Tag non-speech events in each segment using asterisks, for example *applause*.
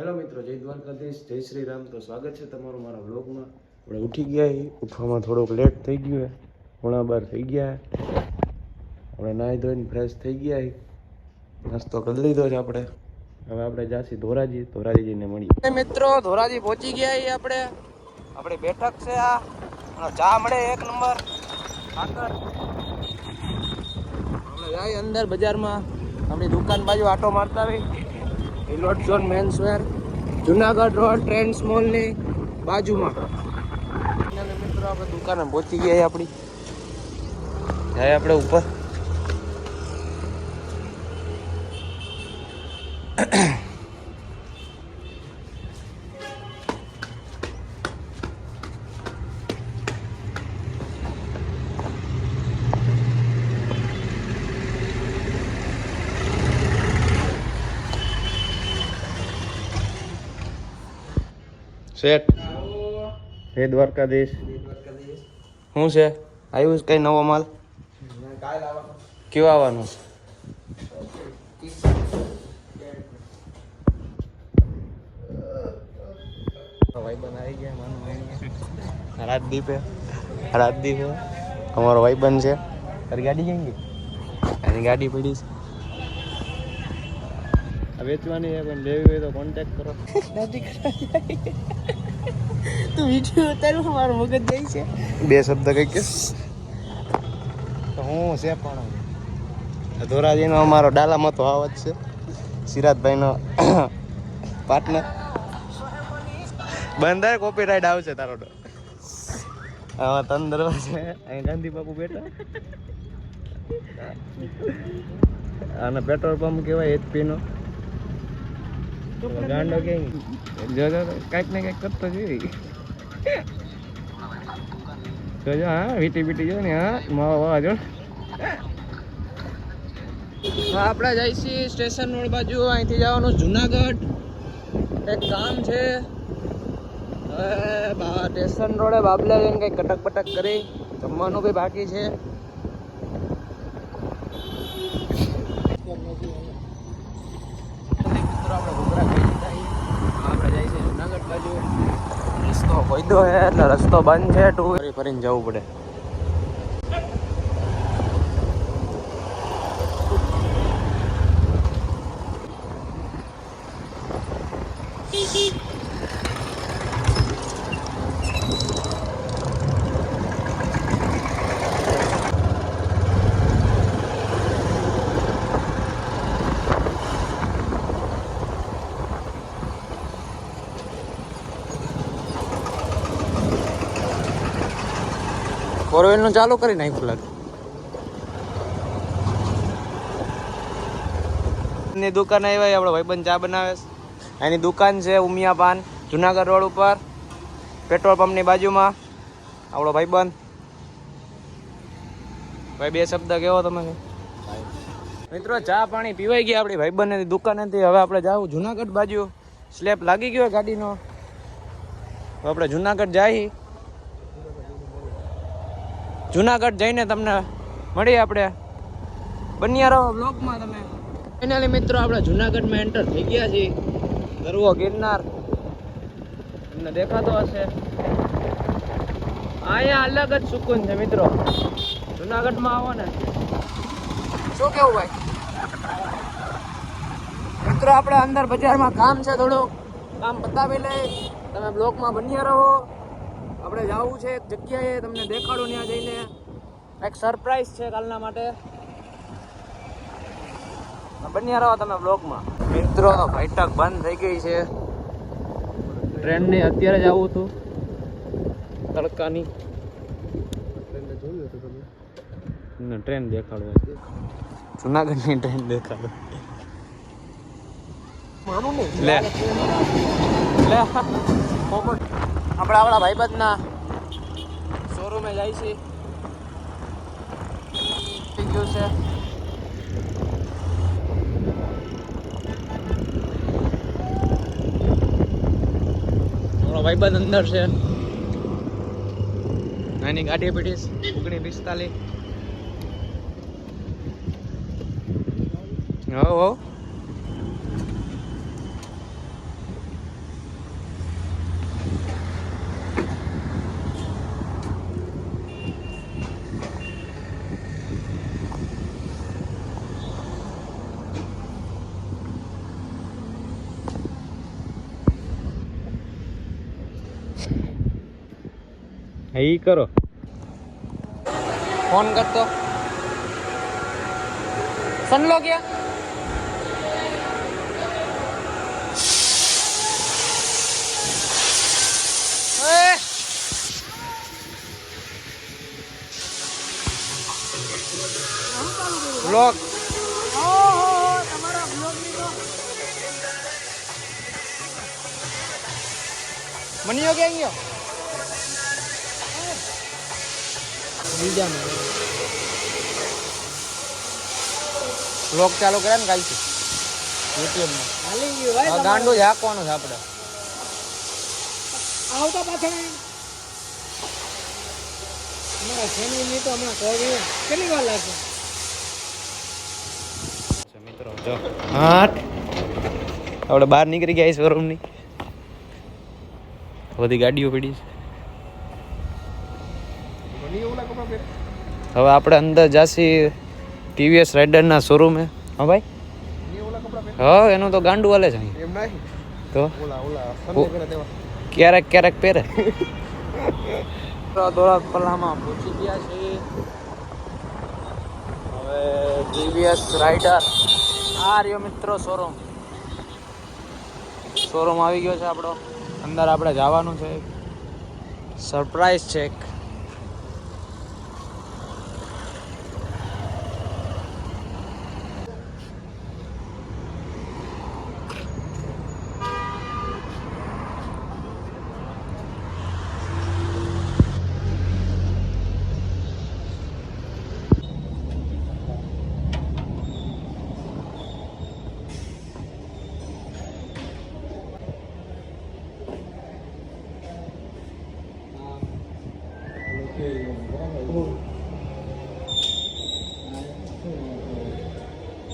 Hello મિત્રો, જય દ્વારકાધીશ, જય શ્રી રામ. તો સ્વાગત છે તમારું મારા વ્લોગમાં. આપણે ઉઠી ગયા ઉઠવામાં થોડોક લેટ થઈ ગયું પોણા બાર થઈ ગયા આપણે નાહી ધોઈને ફ્રેશ થઈ ગયા નાસ્તો કરી લીધો છે આપણે. હવે આપણે જાસી ધોરાજી. ધોરાજીને મળીએ. મિત્રો, ધોરાજી પહોંચી ગયા આપણે. આપણે બેઠક છે આ. ચા મળે એક નંબર. સાકર આપણે જાય અંદર બજારમાં. આપણી દુકાન બાજુ આટો મારતા આવી રિલોટ zone menswear Junagadh road Trends મોલની બાજુમાં. મિત્રો, આપણે દુકાને પહોંચી ગયા આપણી. જાય આપણે ઉપર. સેટ હે દ્વારકાધીશ. શું છે? આવ્યું છે કઈ નવો માલ? કેવો આવવાનો? રાજદીપ હે. રાજદીપ હે. અમારો ભાઈબંધ છે. તારી ગાડી કેમ ગઈ? એની ગાડી પડી છે. વેચવાની છે પણ લેવી હોય તો કોન્ટેક્ટ કરો. *laughs* તું વીડિયો ઉતારું મારું મગજ જાય છે. બે શબ્દ કઈ કે. તો હું છે પણ ધોરાજીનો અમારો ડાલામાં તો જ છે. સિરાજભાઈનો પાર્ટનર બંધાય કોપીરાઇટ આવશે તારો તો. આમાં તન છે અહીં ગાંધી બાપુ બેઠા. અને પેટ્રોલ પંપ કહેવાય એચપી નો. ગાંડો કે જો જો કાંઈક ને કાંઈક કરતો જોઈ જોજો હા, વીટી બીટી જો ને, હા, માવા વાવા જો આપણે જઈશી સ્ટેશન રોડ બાજુ, અહીંથી જવાનું જુનાગઢ. એક કામ છે. સ્ટેશન રોડે બાબલા જઈને કંઈક કટક પટક કરી જમવાનું બી બાકી છે. મિત્રો આપણે ઘૂઘરા ખાઈ રસ્તો એટલે રસ્તો બંધ છે ટુ ફરી ફરીને જવું પડે. ફોરનું ચાલુ કરી નાખ્યું લાગે. ની દુકાન આવી આપણો ભાઈબંધ ચા બનાવે છે. એની દુકાન છે ઉમિયા પાન જુનાગઢ રોડ ઉપર પેટ્રોલ પંપની બાજુમાં. આપણો ભાઈબંધ. ભાઈ બે શબ્દ કેવો તમે? મિત્રો ચા પાણી પીવાઈ ગયા આપણી ભાઈબંધની હતી હવે આપણે જાવું જુનાગઢ બાજુ. સ્લેપ લાગી ગયો ગાડીનો. આપણે જુનાગઢ જઈએ જુનાગઢ જઈને તમને મળીએ આપણે. બન્યા રહો બ્લોગમાં તમે. ફાઇનલી મિત્રો, આપણે જુનાગઢમાં એન્ટર થઈ ગયા છીએ. ગરવો ગિરનાર. તમને દેખાતો હશે. અહીંયા અલગ જ સુકૂન છે મિત્રો. જુનાગઢમાં આવો ને. શું કેવું ભાઈ? મિત્રો, આપણે અંદર બજારમાં કામ છે થોડું કામ બતાવી લઈ. તમે બ્લોકમાં બન્યા રહો. આપણે જવું છે એક જગ્યાએ તમને દેખાડું ત્યાં જઈને. એક સરપ્રાઈઝ છે કાલના માટે. બન્યા રહો તમે બ્લોગમાં મિત્રો ભાઈટક બંધ થઈ ગઈ છે. ટ્રેનની અત્યારે જ આવું હતું તડકાની. ટ્રેન દેખાડો જુનાગઢની ટ્રેન દેખાડો લે. લે. આપણે આપણા ભાઈબંધના શોરૂમે જાય છે. ગયું છે. ભાઈબંધ અંદર છે. નાની ગાડી પીટીસ ઓગણી પિસ્તાલીસ. હો હો. ઈ કરો. ફોન કરતો. સન લો ગયા? એ! બ્લોગ મનીયો ક્યાં ગયો? બીજા બ્લોક ચાલુ કર્યા ને કાલથી. યુટ્યુબમાં આ ગાંડું જ હાંકવાનું છે આપણે. આવતા પાછળ અમારા ફેમિલી તો હમણાં કહી કેટલી વાર લાગશે? મિત્રો જો. આઠ આપણે બહાર નીકળી ગયા શોરૂમની બધી ગાડીઓ પડી છે. હવે આપણે અંદર જાસી ટીવીએસ રાઇડરના શોરૂમે હા ભાઈ? હા એનું તો ગાંડું હાલે છે એમ નહીં? તો? ઓલા ઓલા ઓ. ક્યારેક ક્યારેક પહેરે. થોડા કલામાં પહોંચી ગયા છે. હવે ટીવીએસ રાઇડર આ રહ્યો મિત્રો શોરૂમ શોરૂમ આવી ગયો છે આપણો. અંદર આપણે જવાનું છે. સરપ્રાઈઝ છે એક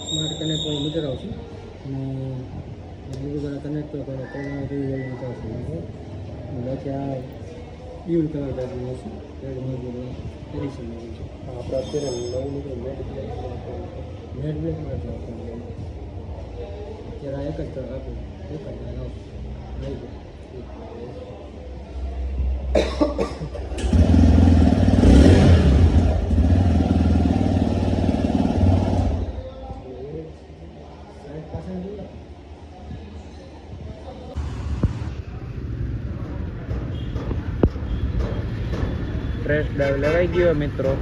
સ્માર્ટ કનેક્ટ કોઈ મીટર આવશે અને બધા કનેક્ટ કરે મીટર આવશે બાકી કલર ટાઈપનું હશે રેડ મેજર એડિશન મેટ અત્યારે આ એક જ કલર એક જ. ટ્રેસ ડ્રાઈવ લેવાઈ ગયો મિત્રો.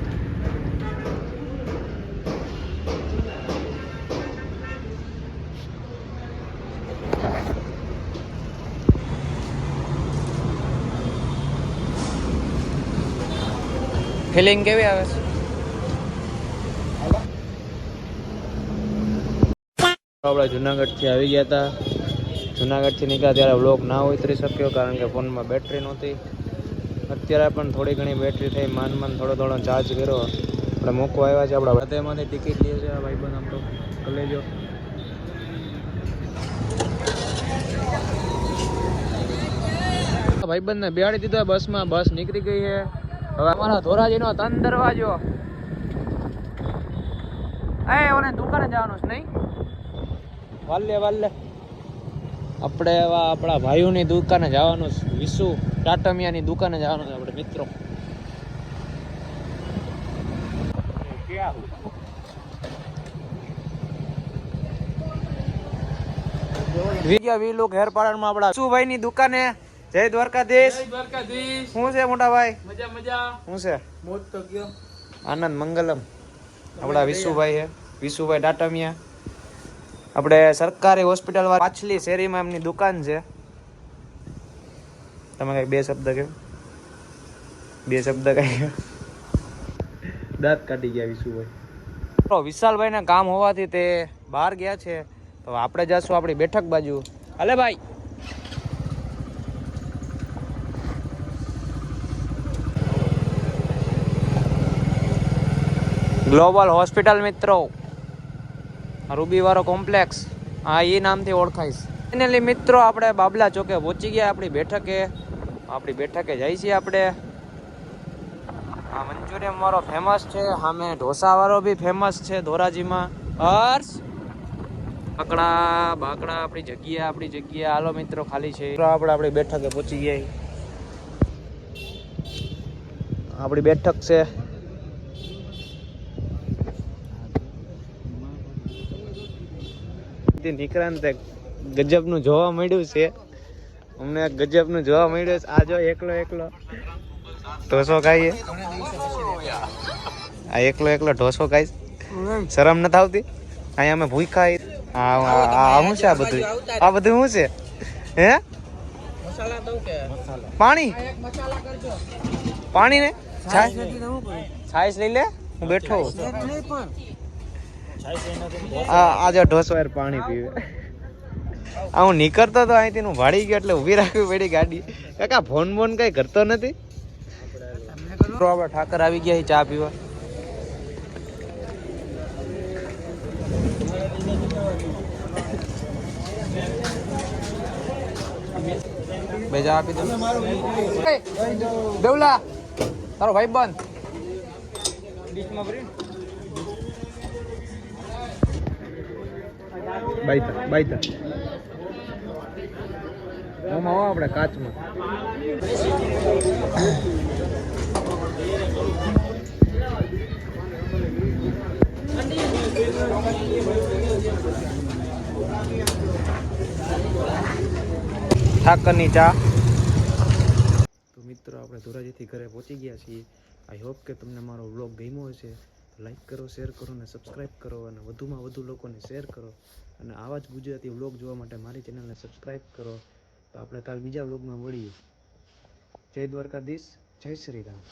ફિલિંગ કેવી આવે છે? આપણે જુનાગઢથી આવી ગયા હતા. જુનાગઢથી નીકળ્યા ત્યારે વ્લોગ ના ઉતરી શક્યો કારણ કે ફોનમાં બેટરી નહોતી. અત્યારે પણ થોડી ઘણી બેટરી થઈ, માન માન થોડો થોડો ચાર્જ કર્યો. આપણે મોકો આવ્યા છે, આપણા હૃદયમાંથી ટિકિટ લઈએ છે ભાઈબંધ આપણો કલેજો ભાઈબંધને બેહાડી દીધો બસમાં, બસ નીકળી ગઈ છે. હવે અમારા ધોરાજીનો તન દરવાજો. એ, ઓને દુકાને જવાનું છે નહીં? વાલે વાલે. આપણે એવા આપણા ભાઈઓની દુકાને જવાનું છે, વિશુ. ટાટમિયાની દુકાને જવાનું છે આપણે મિત્રો. વિજ્ઞા વી લોક હેર પાર્લરમાં આપણા વિશુભાઈ ની દુકાને. જય દ્વારકાધીશ. શું છે મોટા ભાઈ મજા મજા. શું છે? મોજ તો ગયો. આનંદ મંગલમ. આપણા વિશુભાઈ છે. વિશુભાઈ ટાટમિયા. આપણે સરકારી હોસ્પિટલ પાછલી શેરીમાં એમની દુકાન છે. તમે કઈ બે શબ્દ કહો બે શબ્દ કઈ દાંત કાઢી ગયા વિશુભાઈ વિશાલભાઈને કામ હોવાથી તે બહાર ગયા છે. તો આપણે જશું આપણી બેઠક બાજુ. અલે ભાઈ. ગ્લોબલ હોસ્પિટલ મિત્રો. રૂબીવાળો કોમ્પ્લેક્સ હા એ નામથી ઓળખાઈશ ફાઇનલી મિત્રો આપણે બાબલા ચોકે પહોંચી ગયા આપણી બેઠકે. આપણી બેઠકે જઈ છીએ આપણે. આ મંચુરિયમ વાળો ફેમસ છે, સામે ઢોસા વાળો બી ફેમસ છે, ધોરાજીમાં. હર્ષ! પકડા, બાકડા, આપણી જગ્યા આપણી જગ્યા. હાલો મિત્રો, ખાલી છે. આપણે આપણી બેઠકે પહોંચી ગયા આપણી બેઠક છે. નીકળ્યા ને તે ગજબનું જોવા મળ્યું છે. અમને ગજબનું જોવા મળ્યું છે. આ જો એકલો એકલો. ઢોસો ખાઈએ. આ એકલો એકલો ઢોસો ખાઈશ શરમ નથી આવતી? અહીંયા અમે ભૂખ ખાઈ. આ શું છે આ બધું આ બધું શું છે? હે? પાણી? પાણી ને છાશ લઈ લે? હું બેઠો આ આ જો ઢોસો યાર પાણી પીવે. આ હું નીકળતો તો અહીંથી હું ભાડી ગયો એટલે ઊભી રાખવી પડી ગાડી. કાકા, ફોન બોન કઈ કરતો નથી? આપણે ઠાકર આવી ગયા ચા પીવા. ચા આપી દો. દેવલા, તારો ભાઈ બંધ. બાઈતા બાઈતા આવો આપણે કાચમાં. ઠાકરની ચા. તો મિત્રો, આપણે ધોરાજીથી ઘરે પહોંચી ગયા છીએ. આઈ હોપ કે તમને મારો વ્લોગ ગમ્યો હશે. લાઈક કરો શેર કરો અને સબસ્ક્રાઈબ કરો અને વધુમાં વધુ લોકોને શેર કરો. અને આવા જ ગુજરાતી વ્લોગ જોવા માટે મારી ચેનલને સબસ્ક્રાઈબ કરો. તો આપણે કાલ બીજા વ્લોગમાં મળીએ. જય દ્વારકાધીશ જય શ્રી રામ.